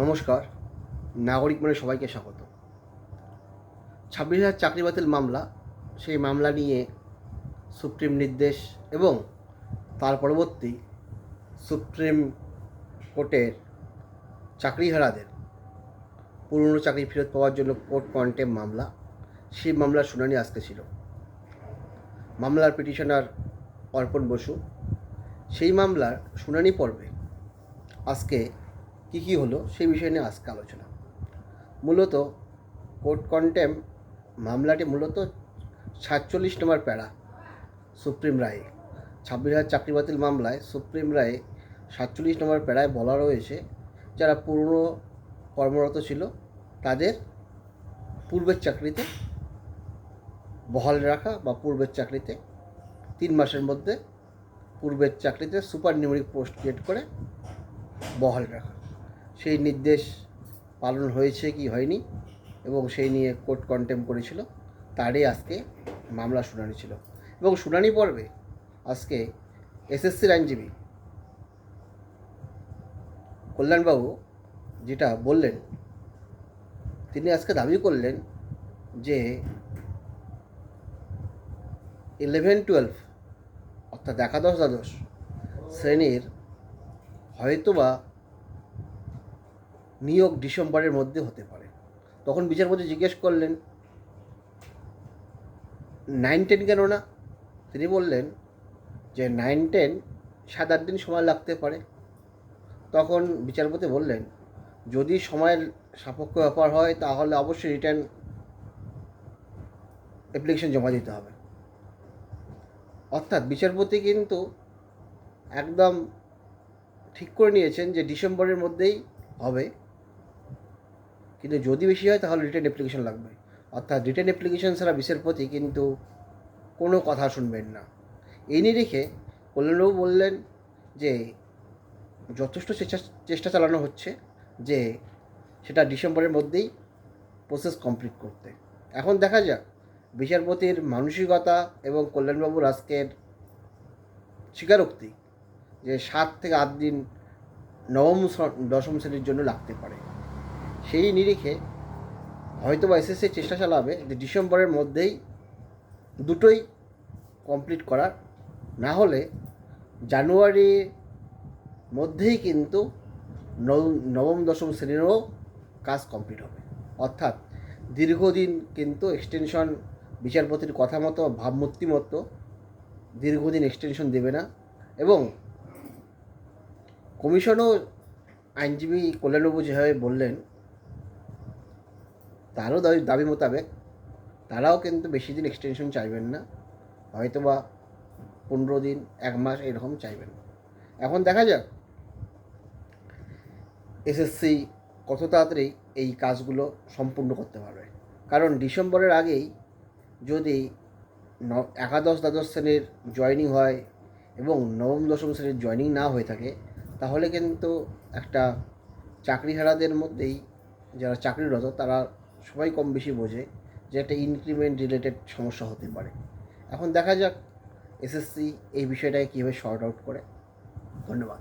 নমস্কার, নাগরিক মানে সবাইকে স্বাগত। ছাব্বিশ হাজার চাকরি বাতিল মামলা, সেই মামলা নিয়ে সুপ্রিম নির্দেশ এবং তার পরবর্তী সুপ্রিম কোর্টের চাকরিহারাদের পুরনো চাকরি ফেরত পাওয়ার জন্য কোর্ট কন্টেম মামলা, সেই মামলার শুনানি আজকে ছিল। মামলার পিটিশনার অর্পণ বসু, সেই মামলার শুনানি পর্বে আজকে কী কী হলো সেই বিষয় নিয়ে আজকে আলোচনা। মূলত কোর্ট কন্টেম মামলাটি মূলত সাতচল্লিশ নম্বর প্যারা, সুপ্রিম রায়ে। ছাব্বিশ হাজার চাকরি বাতিল মামলায় সুপ্রিম রায়ে সাতচল্লিশ নম্বর প্যারায় বলা রয়েছে, যারা পুরনো কর্মরত ছিল, তাদের পূর্বের চাকরিতে বহাল রাখা বা পূর্বের চাকরিতে তিন মাসের মধ্যে পূর্বের চাকরিতে সুপার নিউমেরিক পোস্ট ক্রিয়েট করে বহাল রাখা। সেই নির্দেশ পালন হয়েছে কি হয়নি এবং সেই নিয়ে কোর্ট কন্টেম করেছিল, তারই আজকে মামলা শুনানি ছিল। এবং শুনানি পর্বে আজকে এসএসসির আইনজীবী কল্যাণবাবু যেটা বললেন, তিনি আজকে দাবি করলেন যে ইলেভেন টুয়েলভ অর্থাৎ একাদশ দ্বাদশ শ্রেণির হয়তোবা নিয়োগ ডিসেম্বরের মধ্যে হতে পারে। তখন বিচারপতি জিজ্ঞেস করলেন, নাইন টেন কেন না? তিনি বললেন যে, নাইন টেন সাত আট দিন সময় লাগতে পারে। তখন বিচারপতি বললেন, যদি সময়ের সাপেক্ষ ব্যাপার হয়, তাহলে অবশ্যই রিটার্ন অ্যাপ্লিকেশন জমা দিতে হবে। অর্থাৎ বিচারপতি কিন্তু একদম ঠিক করে নিয়েছেন যে, ডিসেম্বরের মধ্যেই হবে। কিন্তু যদি বেশি হয়, তাহলে রিটার্ন অ্যাপ্লিকেশন লাগবে। অর্থাৎ রিটার্ন অ্যাপ্লিকেশন ছাড়া বিচারপতি কিন্তু কোনো কথা শুনবেন না। এই নিরিখে কল্যাণবাবু বললেন যে, যথেষ্ট চেষ্টা চেষ্টা চালানো হচ্ছে যে, সেটা ডিসেম্বরের মধ্যেই প্রসেস কমপ্লিট করতে। এখন দেখা যাক, বিচারপতির মানসিকতা এবং কল্যাণবাবুর আজকের স্বীকারোক্তি যে, সাত থেকে আট দিন নবম দশম শ্রেণির জন্য লাগতে পারে। সেই নিরিখে হয়তো বা এসএসসি চেষ্টা চালাবে যে ডিসেম্বরের মধ্যেই দুটোই কমপ্লিট করার না হলে জানুয়ারির মধ্যেই কিন্তু নব- নবম, দশম শ্রেণীরও কাজ কমপ্লিট হবে। অর্থাৎ দীর্ঘদিন কিন্তু এক্সটেনশন বিচারপতির কথা মতো, ভাবমূর্তি মতো দীর্ঘদিন এক্সটেনশন দেবে না এবং কমিশনও আইনজীবী কল্যাণবাবু যেভাবে বললেন তারও দাবি দাবি মোতাবেক তারাও কিন্তু বেশি দিন এক্সটেনশন চাইবেন না। হয়তো বা পনেরো দিন, এক মাস এরকম চাইবেন। এখন দেখা যাক এসএসসি কত তাড়াতাড়ি এই কাজগুলো সম্পূর্ণ করতে পারবে। কারণ ডিসেম্বরের আগেই যদি ন একাদশ, দ্বাদশ শ্রেণির জয়নিং হয় এবং নবম, দশম শ্রেণির জয়নিং না হয়ে থাকে, তাহলে কিন্তু একটা চাকরিহারাদের মধ্যেই যারা চাকরিরত তারা সবাই কম বেশি বোঝে যে একটা ইনক্রিমেন্ট রিলেটেড সমস্যা হতে পারে। এখন দেখা যাক এসএসসি এই বিষয়টাকে কীভাবে শর্ট আউট করে। ধন্যবাদ।